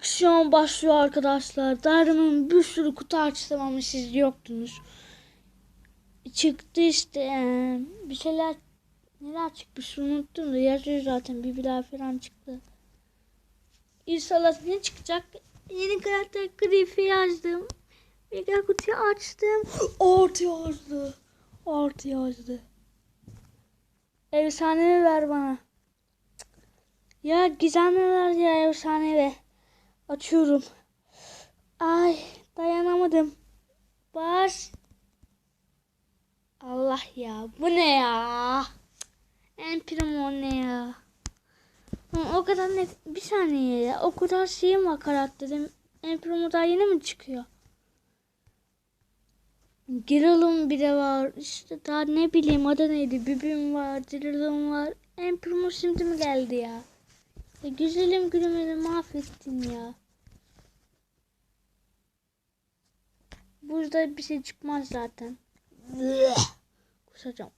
Aksiyon başlıyor arkadaşlar. Darımın bir sürü kutu açtım ama siz yoktunuz. Çıktı işte eee, bir şeyler neler çıkmış unuttum da yazıyor zaten bibiler falan çıktı. İnşallah ne çıkacak? Yeni karakter Griff'i yazdım. Mega kutuyu açtım. Artı yazdı. Artı yazdı. Efsanevi ver bana. Ya gizemli ver ya efsanevi. Açıyorum. Ay dayanamadım. Bas. Allah ya bu ne ya? En primo ne ya? O kadar ne? Bir saniye ya. O kadar şeyim var karakterim. En primo daha yeni mi çıkıyor? Giril'im bir de var. İşte daha ne bileyim adı neydi? Bibim var, Giril'im var. En primo şimdi mi geldi ya? ya güzelim gülümünü mahvettin ya. Burada bir şey çıkmaz zaten. Kusacağım.